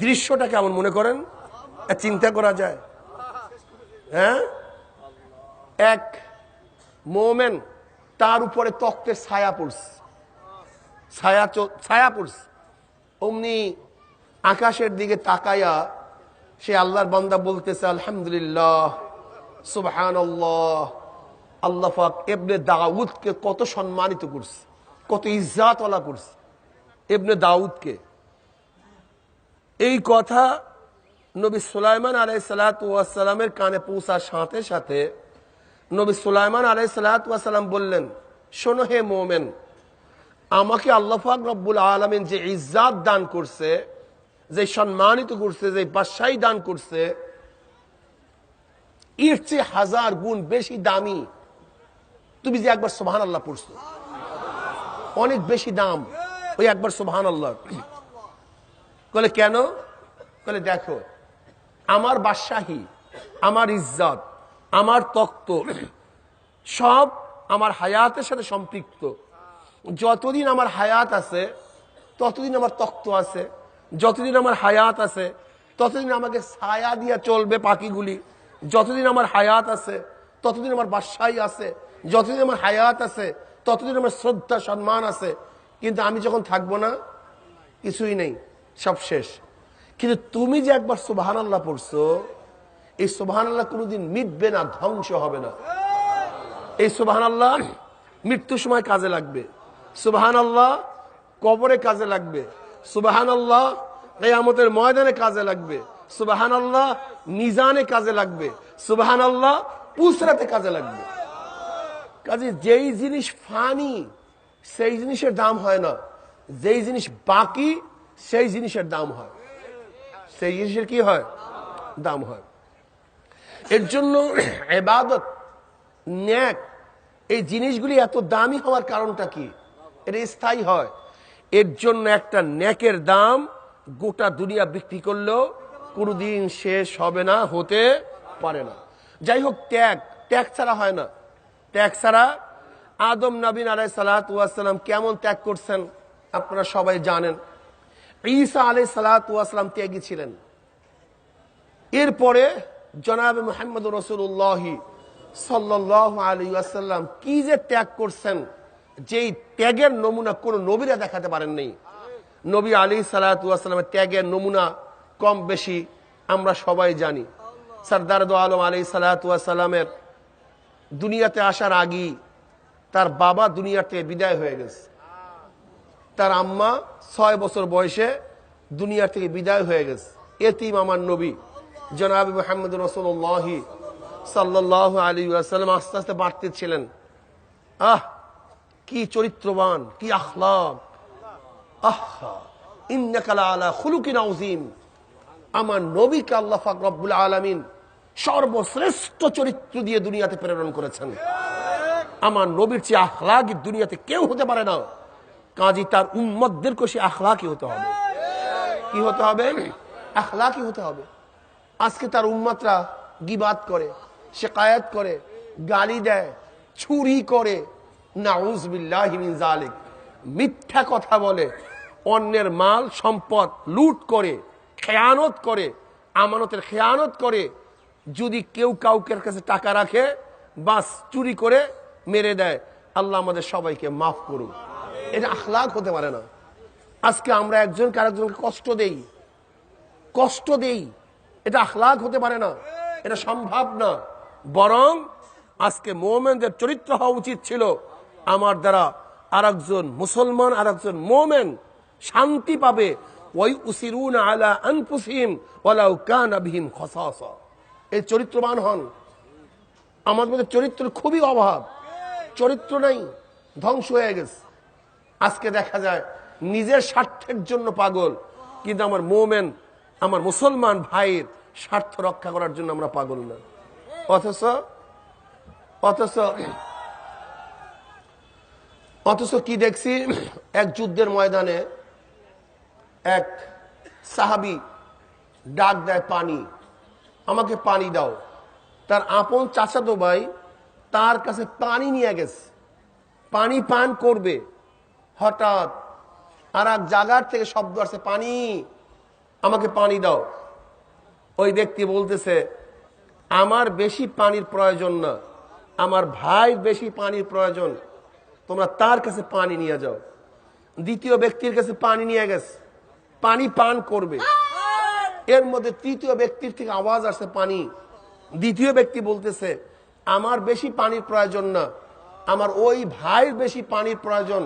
দৃশ্যটা কেমন মনে করেন? চিন্তা করা যায়। হ্যাঁ? এক মোমেন তার উপরে তক্তের ছায়া পড়ছে। ছায়া ছায়া পড়ছে। অমনি আকাশের দিকে তাকায়া সে আল্লাহর বান্দা বলতেছে, আলহামদুলিল্লাহ সুবহান আল্লাহ পাক এবনে দাউদকে কত সম্মানিত করছে, কত ইজ্জাতওয়ালা করছে। এবনে দাউদকে এই কথা নবী সুলাইমান আলাই সালাতামের কানে পৌঁছার সাথে সাথে নবী সুলাইমান আলাই সালাতাম বললেন, শোনো হে মোমেন, আমাকে আল্লাহাক রব্বুল আলমিন যে ইজ্জাত দান করছে, যে সম্মানিত করছে, যে বাদশাহী দান করছে, এর চেয়ে হাজার গুণ বেশি দামি। তুমি যে একবার সোহান আল্লাহ পড়ছো, অনেক বেশি দাম, ওই একবার সোহান আল্লাহ বলে কেন? বলে দেখো, আমার বাদশাহী, আমার ইজ্জত, আমার তক্ত, সব আমার হায়াতের সাথে সম্পৃক্ত। যতদিন আমার হায়াত আছে, ততদিন আমার তক্ত আছে, যতদিন আমার হায়াত আছে, ততদিন আমাকে ছায়া দিয়া চলবে পাখিগুলি। যতদিন আমার হায়াত আছে, ততদিন আমার বাদশাহী আছে, যতদিন আমার হায়াত আছে, ততদিন আমার শ্রদ্ধা, সম্মান আছে। কিন্তু আমি যখন থাকব না, কিছুই নেই। সব শেষ। কিন্তু তুমি যে একবার সুবাহান আল্লাহ পড়ছো, এই সুবাহান আল্লাহ কোনোদিন মিটবে না, ধ্বংস হবে না। এই সুবাহান আল্লাহ মৃত্যুর সময় কাজে লাগবে। সুবাহান আল্লাহ কবরে কাজে লাগবে। সুবাহান আল্লাহ কেয়ামতের ময়দানে কাজে লাগবে। সুবাহান আল্লাহ মিজানে কাজে লাগবে। সুবাহান আল্লাহ পুসরাতে কাজে লাগবে। কাজে যেই জিনিস ফানি, সেই জিনিসের দাম হয় না। যেই জিনিস বাকি সেই জিনিসের দাম হয়। সেই জিনিসের কি হয়? দাম হয়। এর জন্য এবাদত ন্যাক, এই জিনিসগুলি এত দামি হওয়ার কারণটা কি? এটা স্থায়ী হয়। এর জন্য একটা ন্যাকের দাম গোটা দুনিয়া বিক্রি করলেও কোনোদিন শেষ হবে না, হতে পারে না। যাই হোক, ত্যাগ ত্যাগ ছাড়া হয় না। ত্যাগ ছাড়া আদম নবীন আলাই সালাতাম কেমন ত্যাগ করছেন আপনারা সবাই জানেন। ঈসা আলাই সালাতাম ত্যাগী ছিলেন এরপরে জনাব মোহাম্মদ রসুল্লাহ সাল্লাহ আলী আসাল্লাম কি যে ত্যাগ করছেন, যেই ত্যাগের নমুনা কোন নবীরা দেখাতে পারেন নাই নবী আলী সালাতামের ত্যাগের নমুনা কম বেশি আমরা সবাই জানি। সর্দার দো আলম আলী সালাতামের দুনিয়াতে আসার আগেই তার বাবা দুনিয়াতে বিদায় হয়ে গেছে। তার আম্মা ছয় বছর বয়সে দুনিয়ার থেকে বিদায় হয়ে গেছে। এতিম আমার নবী, জনাব মোহাম্মদ রসুল্লাহ সাল্লাহ আলী আসাল্লাম আস্তে আস্তে বাড়তে ছিলেন। আহ, কি চরিত্রবান, কি আখলাক। আহা ইন্নাকালা আলা খুলুকিন আউজিম আমার নবীকে আল্লাহ ফাক রব্বুল আলমিন সর্বশ্রেষ্ঠ চরিত্র দিয়ে দুনিয়াতে প্রেরণ করেছেন। আমার নবীর চেয়ে আখলাকি দুনিয়াতে কেউ হতে পারে না। কাজী তার উম্মতদেরকে সে আখলাকি হতে হবে। কি হতে হবে? আখলাকি হতে হবে। আজকে তার উম্মতরা গিবাদ করে, শেকায়াত করে, গালি দেয়, ছুরি করে। নাউজবিল্লাহিমিন জালিক মিথ্যা কথা বলে, অন্যের মাল, সম্পদ লুট করে, খেয়ানত করে, আমানতের খেয়ানত করে। যদি কেউ কাউকের কাছে টাকা রাখে, বাস চুরি করে মেরে দেয়, আল্লাহ আমাদের সবাইকে মাফ করুন এটা আখলাক হতে পারে না। আজকে আমরা একজনকে আরেকজনকে কষ্ট দেই। কষ্ট দেই। এটা আখলাক হতে পারে না। এটা সম্ভব না। বরং আজকে মোমেনদের চরিত্র হওয়া উচিত ছিল আমার দ্বারা আরেকজন মুসলমান, আরেকজন মোমেন শান্তি পাবে। ওই উসিরুন আলা আনফুসিহিম ওয়ালাউ কানা বিহিম খসাসা। এই চরিত্রবান হন। আমার মধ্যে চরিত্র খুবই অভাব। চরিত্র নাই, ধ্বংস হয়ে গেছে। আজকে দেখা যায় নিজের স্বার্থের জন্য পাগল। কিন্তু আমার মোমেন, আমার মুসলমান ভাইয়ের স্বার্থ রক্ষা করার জন্য আমরা পাগল না। অথচ অথচ অথচ কি দেখছি? এক যুদ্ধের ময়দানে এক সাহাবি ডাক দেয় পানি। আমাকে পানি দাও। তার আপন চাচাতো ভাই তার কাছে পানি নিয়ে গেছে। পানি পান করবে। হঠাৎ আর এক জায়গার থেকে শব্দ আসছে, পানি, আমাকে পানি দাও। ওই ব্যক্তি বলতেছে, আমার বেশি পানির প্রয়োজন না, আমার ভাই বেশি পানির প্রয়োজন, তোমরা তার কাছে পানি নিয়ে যাও। দ্বিতীয় ব্যক্তির কাছে পানি নিয়ে গেছে, পানি পান করবে। এর মধ্যে তৃতীয় ব্যক্তির থেকে আওয়াজ আসছে, পানি। দ্বিতীয় ব্যক্তি বলতেছে, আমার বেশি পানির প্রয়োজন না, আমার ওই ভাইয়ের বেশি পানির প্রয়োজন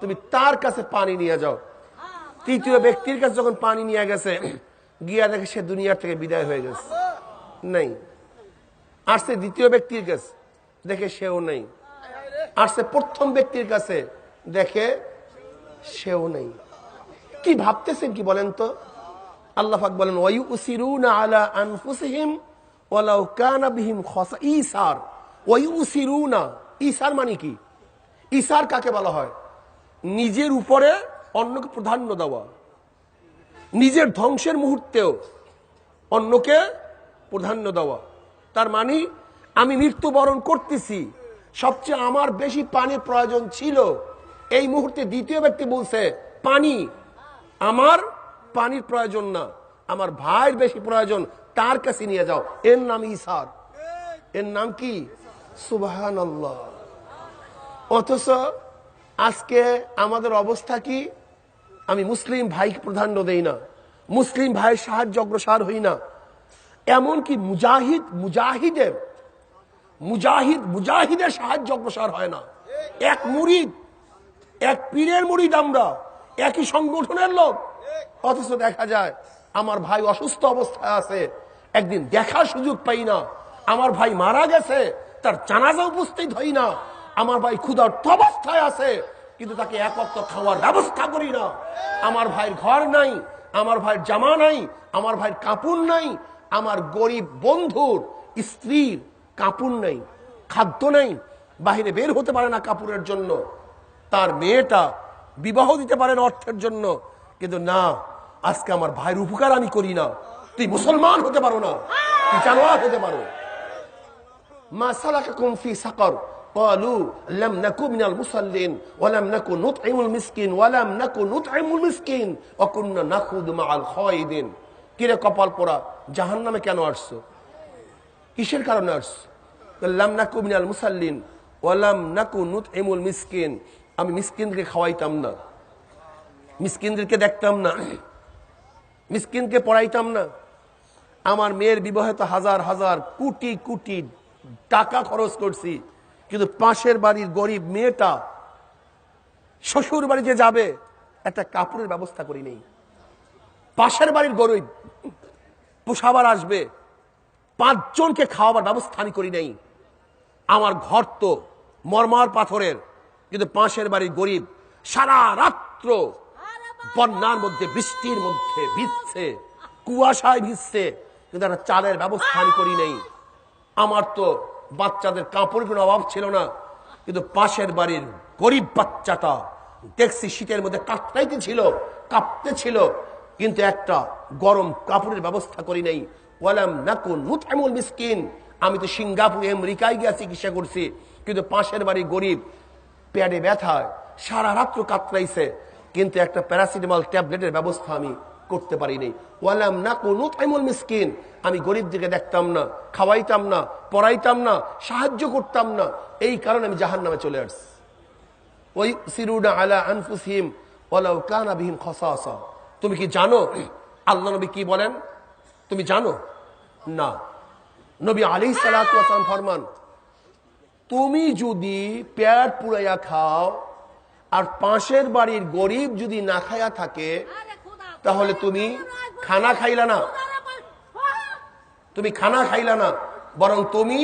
তুমি তার কাছে পানি নিয়ে যাও। তৃতীয় ব্যক্তির কাছে যখন পানি নিয়ে গেছে, গিয়া দেখে সে দুনিয়ার থেকে বিদায় হয়ে গেছে। নেই। আসছে দ্বিতীয় ব্যক্তির কাছে, দেখে সেও নেই। আসছে প্রথম ব্যক্তির কাছে, দেখে সেও নেই। কি ভাবতেছেন কি বলেন তো? আল্লাহ পাক বলেন ওয়ায়ু উসিরুনা আলা আনফুসিহিম ওয়ালাউ কানা বিহিম খাসা ইসার ওয়ায়ু উসিরুনা ইসার মানে কি? ইসার কাকে বলা হয়? নিজের উপরে অন্যকে প্রাধান্য দেওয়া। নিজের ধ্বংসের মুহূর্তেও অন্যকে প্রাধান্য দেওয়া। তার মানে আমি মৃত্যুবরণ করতেছি। সবচেয়ে আমার বেশি পানির প্রয়োজন ছিল। এই মুহূর্তে দ্বিতীয় ব্যক্তি বলছে, পানি, আমার পানির প্রয়োজন না। আমার ভাইয়ের বেশি প্রয়োজন। তার কাছে নিয়ে যাও। এর নাম ইসার এর নাম কি? সুবাহান অথচ আজকে আমাদের অবস্থা কি? আমি মুসলিম ভাইকে প্রাধান্য দেই না। মুসলিম ভাইয়ের সাহায্য অগ্রসর হই না। এমনকি মুজাহিদ, মুজাহিদের মুজাহিদ, মুজাহিদের সাহায্য অগ্রসর হয় না। এক মুরিদ, এক পীরের মুরিদ আমরা, একই সংগঠনের লোক। অথচ দেখা যায়, আমার ভাই অসুস্থ অবস্থায় আছে, একদিন দেখার সুযোগ পাই না। আমার ভাই মারা গেছে, তার জানাজা উপস্থিত হই না। আমার ভাই ক্ষুধার্ত অবস্থায় আছে, কিন্তু তাকে একত্র খাওয়ার ব্যবস্থা করি না। আমার ভাইয়ের ঘর নাই, আমার ভাইয়ের জামা নাই, আমার ভাইয়ের কাপড় নাই, আমার গরিব বন্ধুর স্ত্রীর কাপড় নাই, খাদ্য নাই, বাহিরে বের হতে পারে না কাপড়ের জন্য। তার মেয়েটা বিবাহ দিতে পারে না অর্থের জন্য। কিন্তু না, আজকে আমার ভাইয়ের উপকার আমি করি না। তুই মুসলমান হতে পারো না, তুই জানোয়ার হতে পারো। মা সালাকা কুমফি সাকর। قالوا لم نكن من المصلين ولم نكن نطعم المسكين ولم نكن نطعم المسكين وكنا نخوض مع الخائضين কিরে কপাল পোড়া জাহান নামে কেন আসছো কিসের কারণে আসছো লাম নাকু মিনাল মুসাল্লিন ওয়ালাম নাকু নুত এমুল মিসকিন আমি মিসকিনকে খাওয়াইতাম না মিসকিনদেরকে দেখতাম না মিসকিনকে পড়াইতাম না আমার মেয়ের বিবাহে তো হাজার হাজার কোটি কোটি টাকা খরচ করছি কিন্তু পাশের বাড়ির গরিব মেয়েটা শ্বশুর বাড়িতে যাবে, একটা কাপড়ের ব্যবস্থা করি নেই। পাশের বাড়ির গরিব পোষাবার আসবে, পাঁচজনকে খাওয়াবার ব্যবস্থা আমি করি নেই। আমার ঘর তো মরমার পাথরের, কিন্তু পাশের বাড়ির গরিব সারা রাত্র বন্যার মধ্যে, বৃষ্টির মধ্যে ভিজছে, কুয়াশায় ভিজছে, কিন্তু একটা চালের ব্যবস্থা আমি করি নেই। আমার তো বাচ্চাদের কাপড় কোনো অভাব ছিল না। কিন্তু পাশের বাড়ির গরিব বাচ্চাটা দেখছি শীতের মধ্যে কাঁপতে ছিল কাঁপতে ছিল। কিন্তু একটা গরম কাপড়ের ব্যবস্থা করি নাই। ওয়ালাম নাকুন মুতআমুল মিসকিন। আমি তো সিঙ্গাপুর, আমেরিকায় গিয়ে চিকিৎসা করছি। কিন্তু পাশের বাড়ি গরিব পেটে ব্যথায় সারা রাত্র কাতরাইছে কিন্তু একটা প্যারাসিটামল ট্যাবলেটের ব্যবস্থা আমি করতে পারি নাই। ওয়ালাম নাকুন মুতআমুল মিসকিন। আমি গরিবদেরকে দেখতাম না, খাওয়াইতাম না, পড়াইতাম না, সাহায্য করতাম না। এই কারণে আমি জাহান নামে চলে আসছি। ওই সিরুডা আলা আনফুসিম ওয়ালাউ কানা বিহিম খসাসা। তুমি কি জানো আল্লাহ নবী কি বলেন? তুমি জানো? না। নবী আলী সালাম ফরমান, তুমি যদি পেট পুড়াইয়া খাও আর পাশের বাড়ির গরিব যদি না খাইয়া থাকে তাহলে তুমি খানা খাইলা না। তুমি খানা খাইলা না, বরং তুমি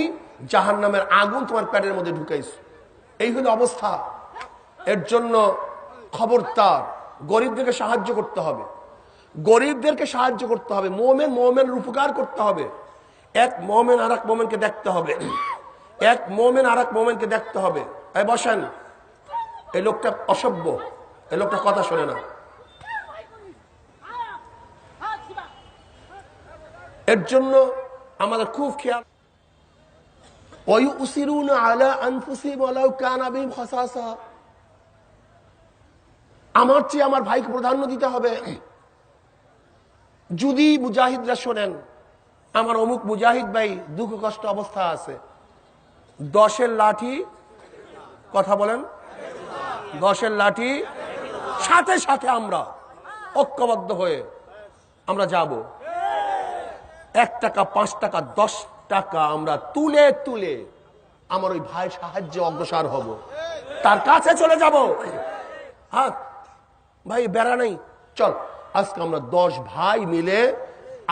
জাহান নামের আগুন তোমার পেটের মধ্যে ঢুকাইছো। এই হলো অবস্থা। এর জন্য খবরদার, গরিবদেরকে সাহায্য করতে হবে। গরিবদেরকে সাহায্য করতে হবে, মোমেন মোমেনের উপকার করতে হবে। এক মোমেন আর এক মোমেনকে দেখতে হবে। এক মোমেন আর এক মোমেনকে দেখতে হবে। বসেন, এই লোকটা অসভ্য, এই লোকটা কথা শোনে না। এর জন্য আমাদের খুব খেয়াল। আমার চেয়ে আমার ভাইকে প্রাধান্য দিতে হবে। যদি মুজাহিদরা শোনেন, আমার অমুক মুজাহিদ ভাই দুঃখ কষ্ট অবস্থা আছে। দশের লাঠি, কথা বলেন। দশের লাঠি, সাথে সাথে আমরা ঐক্যবদ্ধ হয়ে আমরা যাব। এক টাকা, পাঁচ টাকা, দশ টাকা আমরা তুলে তুলে আমার ওই ভাই সাহায্যে অগ্রসর হব। তার কাছে চলে যাব। হ্যাঁ ভাই, বেড়া নেই। চল, আজকে আমরা দশ ভাই মিলে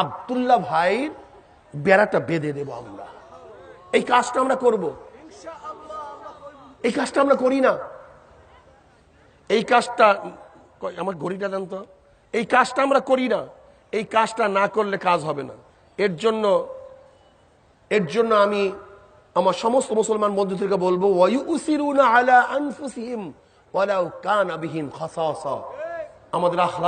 আবদুল্লাহ ভাইয়ের বেড়াটা বেঁধে দেব আমরা। এই কাজটা আমরা করব। এই কাজটা আমরা করি না। এই কাজটা আমার ঘড়িটা দেন তো। এই কাজটা আমরা করি না। এই কাজটা না করলে কাজ হবে না। এর জন্য এর জন্য আমি আমার সমস্ত মুসলমান বন্ধু থেকে বলব আমাদের আখলাক